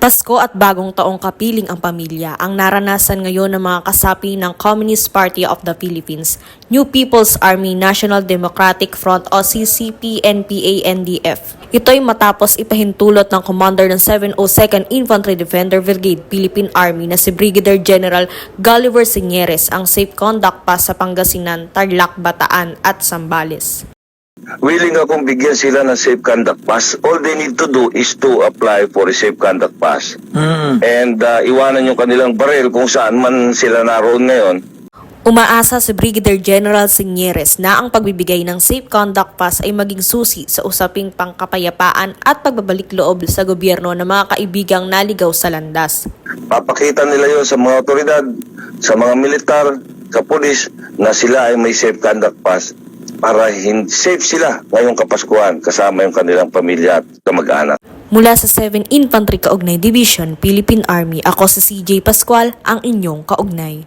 Pasko at bagong taong kapiling ang pamilya ang naranasan ngayon ng mga kasapi ng Communist Party of the Philippines, New People's Army National Democratic Front o CCP-NPA-NDF. Ito'y matapos ipahintulot ng commander ng 702nd Infantry Defender Brigade Philippine Army na si Brigadier General Gulliver Señeres ang safe conduct pass sa Pangasinan, Tarlac, Bataan at Sambales. Willing akong bigyan sila ng safe conduct pass. All they need to do is to apply for a safe conduct pass. And uh, iwanan yung kanilang baril kung saan man sila naroon ngayon. Umaasa si Brigadier General Señeres na ang pagbibigay ng Safe Conduct Pass ay maging susi sa usaping pangkapayapaan at pagbabalik loob sa gobyerno ng mga kaibigang naligaw sa landas. Papakita nila yon sa mga otoridad, sa mga militar, sa polis, na sila ay may safe conduct pass para hin- safe sila ngayong Kapaskuhan kasama yung kanilang pamilya at kamag-anak. Mula sa 7 Infantry Kaugnay Division, Philippine Army, ako si CJ Pascual, ang inyong kaugnay.